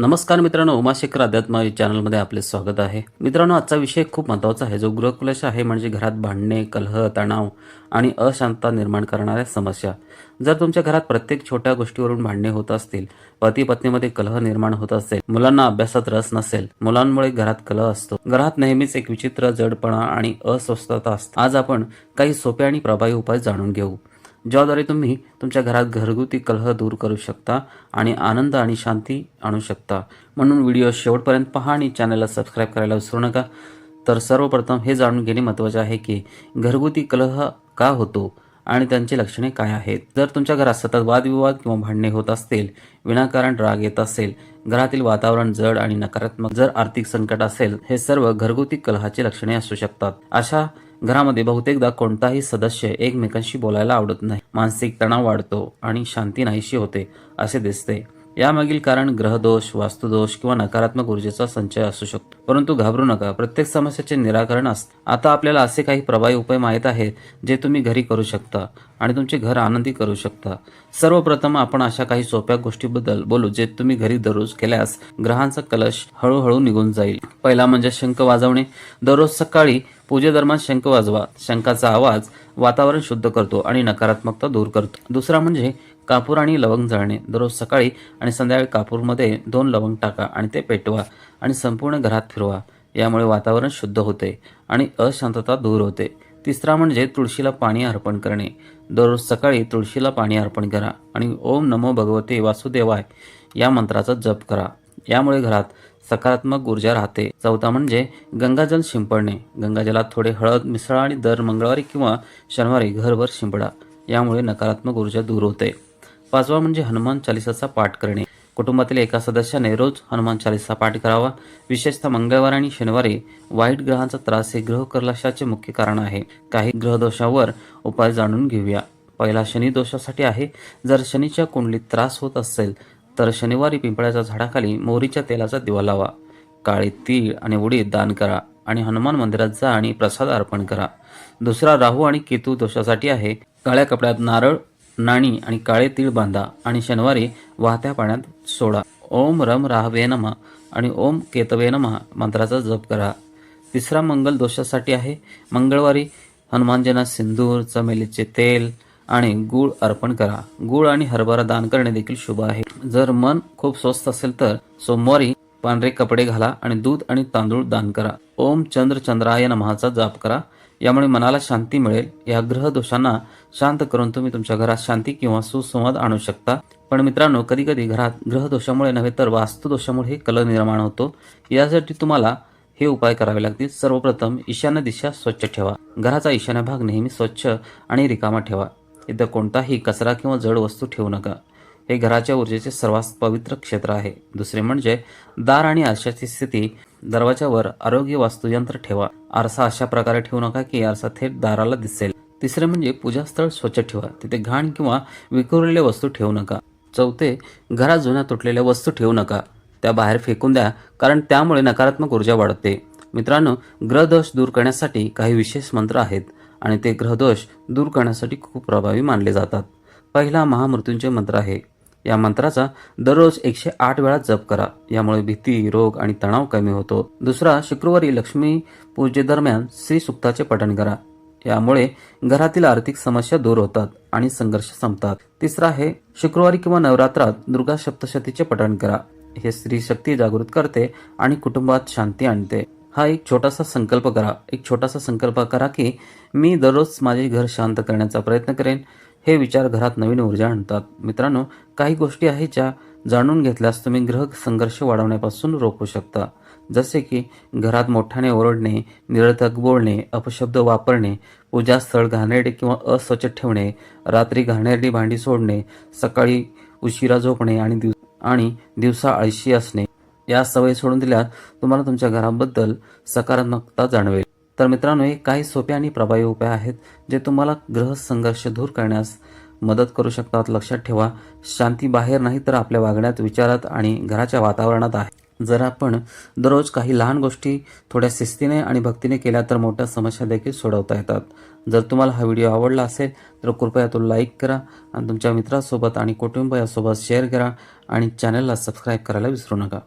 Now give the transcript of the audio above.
नमस्कार मित्रांनो उमाशेखर अध्यात्म चॅनलमध्ये आपले स्वागत आहे. मित्रांनो आजचा विषय खूप महत्त्वाचा आहे. जो गृहकुलश आहे म्हणजे घरात भांडणे कलह तणाव आणि अशांतता निर्माण करणाऱ्या समस्या. जर तुमच्या घरात प्रत्येक छोट्या गोष्टीवरून भांडणे होत असतील पती पत्नीमध्ये कलह निर्माण होत असेल मुलांना अभ्यासात रस नसेल मुलांमुळे घरात कलह असतो. घरात नेहमीच एक विचित्र जडपणा आणि अस्वस्थता असते आज आपण काही सोपे आणि प्रभावी उपाय जाणून घेऊ. ज्याद्वारे तुम्ही तुमच्या घरात घरगुती कलह दूर करू शकता आणि आनंद आणि शांती आणू शकता. म्हणून व्हिडिओ शेवटपर्यंत पहा आणि चॅनलला सबस्क्राईब करायला विसरू नका. तर सर्वप्रथम हे जाणून घेणे महत्त्वाचे आहे की घरगुती कलह का होतो? आणि त्यांची लक्षणे काय आहेत? जर तुमच्या घरात सतत वादविवाद किंवा भांडणे होत असतील विनाकारण राग येत असेल घरातील वातावरण जड आणि नकारात्मक जर आर्थिक संकट असेल हे सर्व घरगुती कलहाची लक्षणे असू शकतात. अशा घरामध्ये बहुतेकदा कोणताही सदस्य एकमेकांशी बोलायला आवडत नाही. मानसिक तणाव वाढतो आणि शांती नाहीशी होते असे दिसते. यामागील कारण ग्रहदोष वास्तुदोष किंवा नकारात्मक ऊर्जेचा संचय असू शकतो. परंतु घाबरू नका प्रत्येक समस्येचे निराकरण असते. आता आपल्याला असे काही प्रभावी उपाय माहीत आहेत जे तुम्ही घरी करू शकता आणि तुमचे घर आनंदी करू शकता. सर्वप्रथम आपण अशा काही सोप्या गोष्टीबद्दल बोलू जे तुम्ही घरी दररोज केल्यास ग्रहांचा कलश हळूहळू निघून जाईल. पहिला म्हणजे शंख वाजवणे. दररोज सकाळी पूजेदरम्यान शंख वाजवा. शंखाचा आवाज वातावरण शुद्ध करतो आणि नकारात्मकता दूर करतो. दुसरा म्हणजे कापूर आणि लवंग जळणे. दररोज सकाळी आणि संध्याकाळी कापूरमध्ये दोन लवंग टाका आणि ते पेटवा आणि संपूर्ण घरात फिरवा. यामुळे वातावरण शुद्ध होते आणि अशांतता दूर होते. तिसरा म्हणजे तुळशीला पाणी अर्पण करणे. दररोज सकाळी तुळशीला पाणी अर्पण करा आणि ओम नमो भगवते वासुदेवाय या मंत्राचा जप करा. यामुळे घरात सकारात्मक ऊर्जा राहते. चौथा म्हणजे गंगाजल शिंपडणे. गंगाजलात थोडे हळद मिसळा आणि दर मंगळवारी किंवा शनिवारी घरभर शिंपडा. यामुळे नकारात्मक ऊर्जा दूर होते. पाचवा म्हणजे हनुमान चालिसाचा पाठ करणे. कुटुंबातील एका सदस्याने रोज हनुमान चालिसा पाठ करावा. विशेषतः मंगळवार आणि शनिवारी वाईट ग्रहांचा त्रास हे ग्रह कर्लाशाचे मुख्य कारण आहे. काही ग्रहदोषावर उपाय जाणून घेऊया. पहिला शनी दोषासाठी आहे. जर शनीच्या कुंडलीत त्रास होत असेल तर शनिवारी पिंपळाच्या झाडाखाली मोहरीच्या तेलाचा दिवा लावा. काळे तीळ आणि उडीद दान करा आणि हनुमान मंदिरात जा आणि प्रसाद अर्पण करा. दुसरा राहू आणि केतू दोषासाठी आहे. काळ्या कपड्यात नारळ नाणी आणि काळे तीळ बांधा आणि शनिवारी वाहत्या पाण्यात सोडा. ओम रम राहवे नमः आणि ओम केतवे नमः मंत्राचा जप करा. तिसरा मंगल दोषासाठी आहे. मंगळवारी हनुमानजींना सिंदूर चमेलीचे तेल आणि गूळ अर्पण करा. गूळ आणि हरभरा दान करणे देखील शुभ आहे. जर मन खूप स्वस्त असेल तर सोमवारी पांढरे कपडे घाला आणि दूध आणि तांदूळ दान करा. ओम चंद्र चंद्राय नमहाचा जाप करा. यामुळे मनाला शांती मिळेल. या ग्रह दोषांना शांत करून तुम्ही तुमच्या घरात शांती किंवा सुसंवाद आणू शकता. पण मित्रांनो कधी कधी घरात ग्रहदोषामुळे नव्हे तर वास्तुदोषामुळे हे कलह निर्माण होतो. यासाठी तुम्हाला हे उपाय करावे लागतील. सर्वप्रथम ईशान्य दिशा स्वच्छ ठेवा. घराचा ईशान्य भाग नेहमी स्वच्छ आणि रिकामा ठेवा. इथं कोणताही कचरा किंवा जड वस्तू ठेवू नका. हे घराच्या ऊर्जेचे सर्वात पवित्र क्षेत्र आहे. दुसरे म्हणजे दार आणि आरशाची स्थिती दरवाजावर आरोग्य वास्तुयंत्र ठेवा. आरसा अशा प्रकारे ठेवू नका की आरसा थेट दाराला दिसेल. तिसरे म्हणजे पूजास्थळ स्वच्छ ठेवा. तिथे घाण किंवा विखुरलेल्या वस्तू ठेवू नका. चौथे घरात जुन्या तुटलेल्या वस्तू ठेवू नका. त्या बाहेर फेकून द्या कारण त्यामुळे नकारात्मक ऊर्जा वाढते. मित्रांनो ग्रहदोष दूर करण्यासाठी काही विशेष मंत्र आहेत आणि ते ग्रहदोष दूर करण्यासाठी खूप प्रभावी मानले जातात. पहिला महामृत्यूंचे मंत्र आहे. या मंत्राचा दररोज एकशे आठ वेळा जप करा. यामुळे भीती रोग आणि तणाव कमी होतो. दुसरा शुक्रवारी लक्ष्मी पूजेदरम्यान श्री सुक्ताचे पठण करा. यामुळे घरातील आर्थिक समस्या दूर होतात आणि संघर्ष संपतात. तिसरा आहे शुक्रवारी किंवा नवरात्रात दुर्गा सप्तशतीचे पठण करा. हे स्त्री शक्ती जागृत करते आणि कुटुंबात शांती आणते. हा एक छोटासा संकल्प करा. एक छोटासा संकल्प करा की मी दररोज माझे घर शांत करण्याचा प्रयत्न करेन. हे विचार घरात नवीन ऊर्जा आणतात. मित्रांनो काही गोष्टी आहेत ज्या जाणून घेतल्यास तुम्ही ग्रह संघर्ष वाढवण्यापासून रोखू शकता. जसे की घरात मोठ्याने ओरडणे निरर्थक बोलणे अपशब्द वापरणे पूजास्थळ घाणेरडे किंवा अस्वच्छ ठेवणे रात्री घाणेरडी भांडी सोडणे सकाळी उशिरा झोपणे आणि दिव आणि दिवसा आळशी असणे. या सवयी सोडून दिल्यास तुम्हाला तुमच्या घराबद्दल सकारात्मकता जाणवेल. तर मित्रांनो हे काही सोपे आणि प्रभावी उपाय आहेत जे तुम्हाला ग्रह संघर्ष दूर करण्यास मदत करू शकतात. लक्षात ठेवा शांती बाहेर नाही तर आपल्या वागण्यात विचारात आणि घराच्या वातावरणात आहे. जर आपण दररोज काही लहान गोष्टी थोड्या शिस्तीने आणि भक्तीने केल्या तर मोठ्या समस्या देखील सोडवता येतात. जर तुम्हाला हा व्हिडिओ आवडला असेल तर कृपया तो लाईक करा आणि तुमच्या मित्रासोबत आणि कुटुंबासोबत शेअर करा आणि चॅनलला सबस्क्राईब करायला विसरू नका.